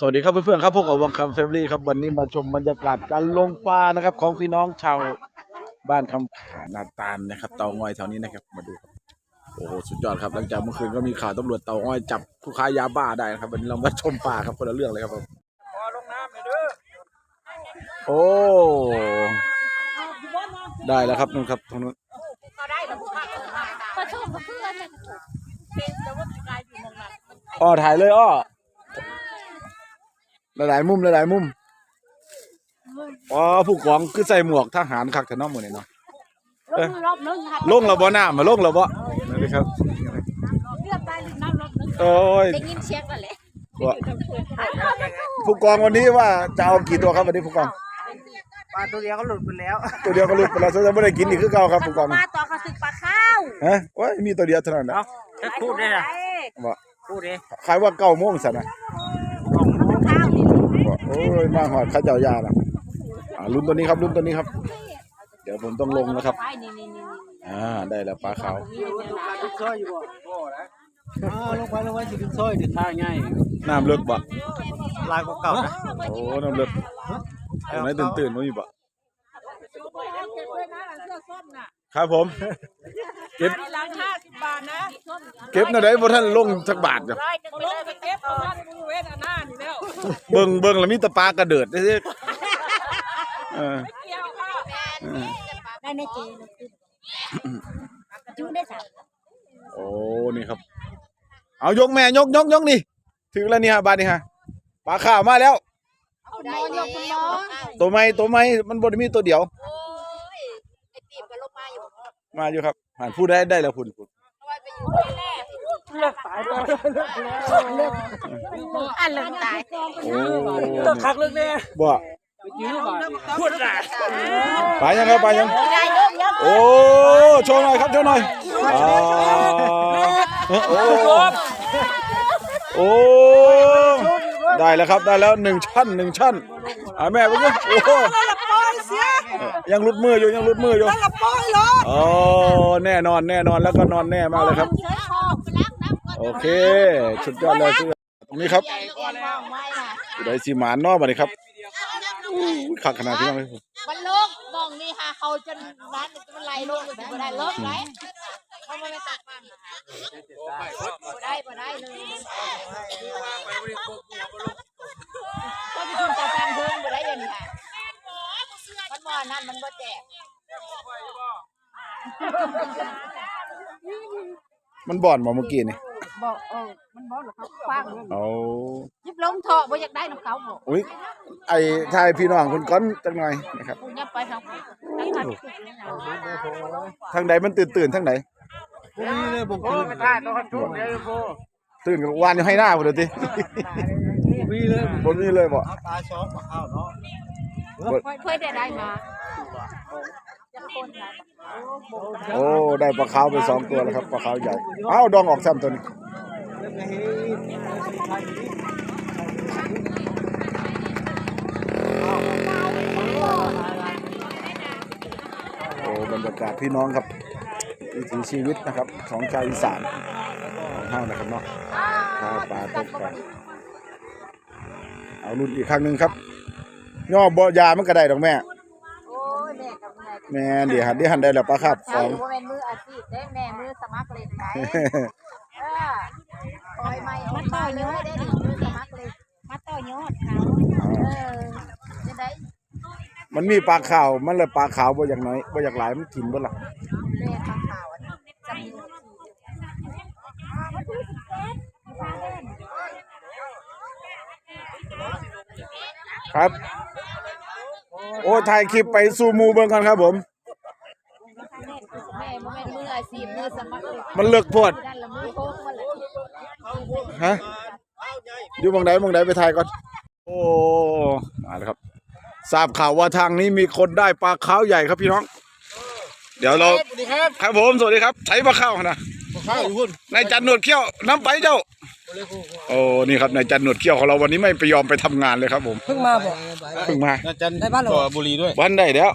สวัสดีครับเพื่อนๆครับพวกเราวังคำแฟมิลี่ครับวันนี้มาชมบรรยากาศการลงปลานะครับ ของพี่น้องชาวบ้านคำขานาตาลนะครับ เตางอยแถวนี้นะครับมาดูครับโอ้โหสุดยอดครับหลังจากเมื่อคืนก็มีข่าวตำรวจเตางอยจับผู้ค้ายาบ้าได้นะครับวันนี้เรามาชมปลาครับคนละเรื่องเลยครับผมโอ้ได้แล้วครับนู่นครับตรงนู้นก็ชอบกับเพื่อนเนี่ยเป็นแต่ว่าพี่กายอยู่มองหลังอ้อถ่ายเลยอ้อ หลายๆมุมหลายๆมุมอ๋อผู้กองคือใส่หมวกทหารคักแต่น้องหมดเลยเนาะลงรอบนึงครับลงระบ่หน้ามาลงระบ่นั่นเลยครับเรียบไปลึกน้ำรอบนึงโอ้ยได้ยินเสียงนั่นแหละว่าผู้กองวันนี้ว่าจะเอากี่ตัวครับวันนี้ผู้กองปลาตัวเดียวก็หลุดไปแล้ว ตัวเดียวก็หลุดไปแล้วจะไม่ได้กินอีกคือเก่าครับผู้กองมาต่อกระสึกปลาข้าวฮะโอ้ยมีตัวเดียวเท่านั้นนะเอาจะพูดได้ล่ะบ่พูดดิขายว่าเก้าโมงสันนะข้าวนี่ บ่โอ้ยมาหอดข้าเจ้ายาละอ่าลุ้นตัวนี้ครับลุ้นตัวนี้ครับ เดี๋ยวผมต้องลงนะครับไปนี่นี่นี่อ่าได้แล้วปลาขาวนี่นี่ดึกซอยอยู่บ่บ่นะอ๋อลงไปลงไปสิดึกซอยดึกทางง่ายน้ำเลิกบ่ลายกว่าเก่านะโอ้น้ำเลิกตรงไหนตื่นตื่นๆไม่มีบ่เก็บด้วยนะเสื้อส้มน่ะครับผม เก็บร้านห้าสิบบาทนะ เก็บนะได้บ่ท่านลงสักบาทเดียวร้อยหนึ่งไปเลยไปเก็บประมาณมือเว้น เบิ่งเบิ่งแล้วมีแตะปลากระเดิดได้ซิเออเกี่ยวข้าวได้ในเจนจูได้สามโอ้นี่ครับ เอายกแม่ยกยกยกนี่ถึงแล้วนี่ฮะบาทนี่ฮะปลาข้าวมาแล้ว คุณน้องยกคุณน้องตัวไม้ตัวไม้มันบ่ได้มีตัวเดียว โอ้ยไอ้ตีบกับลงมาอยู่มาอยู่ครับหันพูดได้ได้แล้วคุณคุณร้อยไปอยู่ที่แรก เลิกตายไปเลิกแล้วอันเลิกตายโอ้เลิกคักเลิกแน่บ่ไปยื้อบ่พูดอะปลายังครับปลายังได้ยกยกโอ้โชว์หน่อยครับโชว์หน่อยอ่าโอ้โอ้ได้แล้วครับได้แล้วหนึ่งชั้นหนึ่งชั้นอ่าแม่ไปเนี่ยโอ้โหยังรุดมืออยู่ยังรุดมืออยู่อ๋อแน่นอนแน่นอนแล้วก็นอนแน่มากเลยครับ โอเคสุดยอดเลยสุดยอดตรงนี้ครับใหญ่ก่อนว่างไว้น่ะผู้ใดสีหมานเนอบัดนี้ครับอุ้ยขักขนาดที่นั่นเลยมันลกมองนี่ค่ะเขาจนร้านมันไหลลงเลยบ่ได้ลกไหลเขาไม่ได้ตักมันบ่ได้บ่ได้เลยก็ไปคุณจะฟังเพิ่งบ่ได้ยังค่ะมันบ่นั่นมันบ่แจกมันบ่อนมาเมื่อกี้นี่ บ่เออมันบ่หรอกเขาฟังเอายิบลงเถาะบ่อยากได้น้ำเขาบ่อุ้ยไอ้ทายพี่น้องคนก้อนจังหน่อยนะครับกูยับไปทางทางทางที่สุดเลยนะทางใดมันตื่นตื่นๆทางไหนพรุ่งนี้เลยผมตื่นไม่ได้ต้องจุดเดี๋ยวโบตื่นกับวานอยู่ให้หน้าพุ่นเด้อติวีเลยบ่มีเลยบ่เอาปลาช้อนมาข้าวเนาะเพื่อเพื่อได้ได้มาจะคนนะโอ้ได้ปลาขาวไปสองตัวแล้วครับปลาขาวใหญ่เอ้าดองออกซ้ำตัวนี้เลิกให้ โอ้บรรยากาศพี่น้องครับวิถีชีวิตนะครับของชาวอีสานของเฮานะครับเนาะหาปลาตกปลาเอารุ่นอีกครั้งหนึ่งครับ ย่อบ่ยามันก็ได้ดอกแม่โอ้ยแม่กับแม่แม่เดี๋ยวหันเดี๋ยวหันได้แล้วปลาคาบสใช่อง ว่าเป็นมืออาชีพได้แม่มือสมัครเล่นไหนเออ คอยไม่มาต่อยอดได้ดิมือสมัครเล่นมาต่อยอดเขาเออจะได้มันมีปลาขาว มันเลยปลาขาวบ่อย่างน้อยบ่อยากหลายมันกินบ่ล่ะเล่นปลาขาวอันนี้จำนวนครับ โอ้ถ่ายคลิปไปสู่หมู่เบิ่งกันครับผม แม่บ่แม่นมืออาชีพมือสมัครเล่นมันเลือกโพดด้านละมือโค้งมาเลย ฮะอยู่หมองใดหมองใดไปถ่ายก่อน โอ้มาแล้วครับ ทราบข่าวว่าทางนี้มีคนได้ปลาขาวใหญ่ครับพี่น้อง เดี๋ยวเราสวัสดีครับครับผมสวัสดีครับใช้ปลาขาวนะข้าวอยู่พุ่นนายจันหนวดเขี้ยวน้ำไปเจ้าโอ้นี่ครับนายจันหนวดเขี้ยวของเราวันนี้ไม่ไปยอมไปทำงานเลยครับผมเพิ่งมาบอกเพิ่งมาอาจารย์ได้บ้านเหรอต่อบุรีด้วยวันได้แล้ว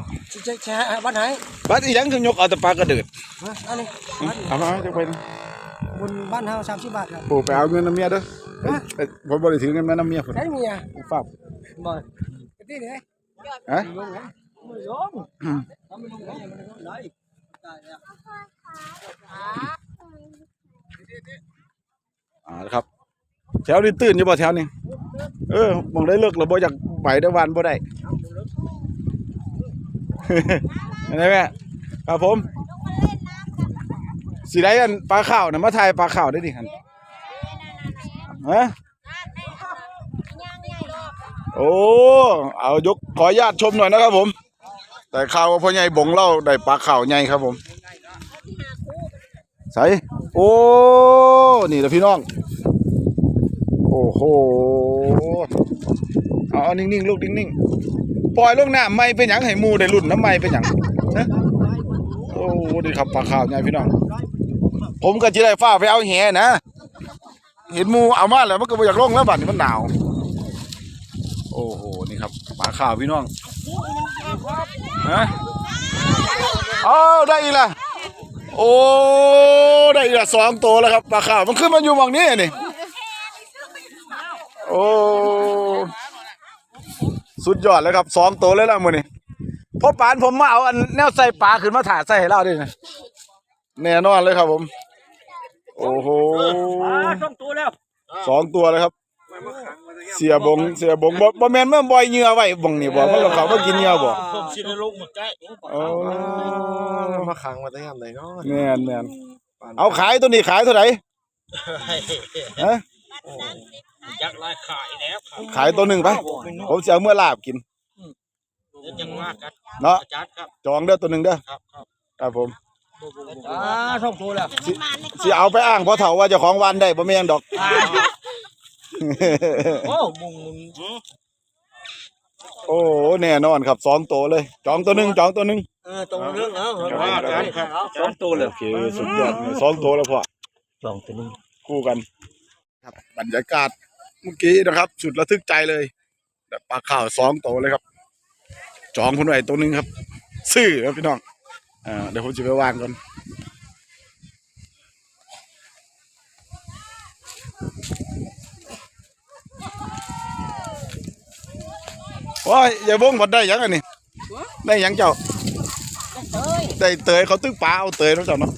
จะแชร์บ้านไหนบัดอีหยังคือยกเอาแต่ปลากระเดิดฮะอันนี้ เอามาจะเป็น บนบ้านเฮาสามสิบบาทครับปู่ไปเอาเงินน้ำเมียเด้อเอ้ยเอ้ยผมบริถือเงินแม่น้ำเมียผมใช่เมียฝากบ่ที่ไหนฮะลงนะไม่ลงทำไม่ลงได้มันก็ได้ได้แล้วอ่าครับ แถวนี้ตื่นอยู่บ่แถวนี้เออมองได้เลิกแล้วบ่อยากไปได้วันบ่ได้ เห็นไหมแม่ครับผม สิได้อันปลาข่าวน่ะมาถ่ายปลาข่าวได้ดิหั่นฮะโอ้เอายกขออนุญาตชมหน่อยนะครับผม แต่ข่าวว่าพ่อใหญ่บงเล่าได้ปลาข่าวใหญ่ครับผมใส่โอ้นี่แหละพี่น้องโอ้โหเอาเอานิ่งๆลูกนิ่งๆปล่อยลงน้ำไม่เป็นหยังให้หมูได้รุ่นน้ำไม่เป็นหยังนะโอ้ดีครับปลาขาวใหญ่พี่น้อง ผมก็จะได้ฟ้าไปเอาแหนะ เห็นมูเอามาแล้วมันก็บ่อยากลงแล้วบัดนี้มันหนาว โอ้โห นี่ครับปลาขาวพี่น้องฮะเอาได้อีกละโอ้ได้อีกละสองตัวแล้วครับปลาขาวมันขึ้นมาอยู่หมองนี้นี่โอ้สุดยอดเลยครับสองตัวเลยละมือนี่พอปานผมมาเอาอันแนวใส่ปลาขึ้นมาถ่าใส่ให้เราดินะแน่นอนเลยครับผม โอ้โหต้องตัวแล้วสองตัวเลยครับ เสียบงเสียบงบ่บ่แม่นเมื่อบ่อยเหงื่อไว้บงนี่บ่มันลงเขามากินเหงื่อบ่ผมสิได้ลงหมดใกล้โอ้มาขังมาได้ยามไหนเนาะแม่นแม่นเอาขายตัวนี้ขายเท่าไหร่ฮะยักษ์ลายขายแล้วครับขายตัวหนึ่งไปผมจะเอาเมื่อลาบกินยังมากกันเนาะอาจารย์ครับจองเด้อตัวหนึ่งเด้อครับครับครับผม อ่าต้องตัวแล้วสิเอาไปอ้างเพราะเฒ่าว่าเจ้าของวันได้บ่แม่นดอกโอ้มุงโอ้แน่นอนครับสองตัวเลย จองตัวหนึ่งจองตัวหนึ่งเออตรงเรื่องเอาอาจารย์ครับสองตัวเลยโอเคสุดยอดเลยสองตัวแล้วพ่อสองตัวนึงคู่กัน ครับบรรยากาศเมื่อกี้นะครับ สุดระทึกใจเลยแบบปลาข่าวสองตัวเลยครับ จองคนไว้ตัวหนึ่งครับ ซื้อครับพี่น้อง อ่าเดี๋ยวผมจะไปวางก่อนโอ้ยอย่าบ้งบดได้หยังอันนี้ได้หยังเจ้าได้เตยเขาตึ้งปลาเอาเตยเนาะเจ้าเนาะ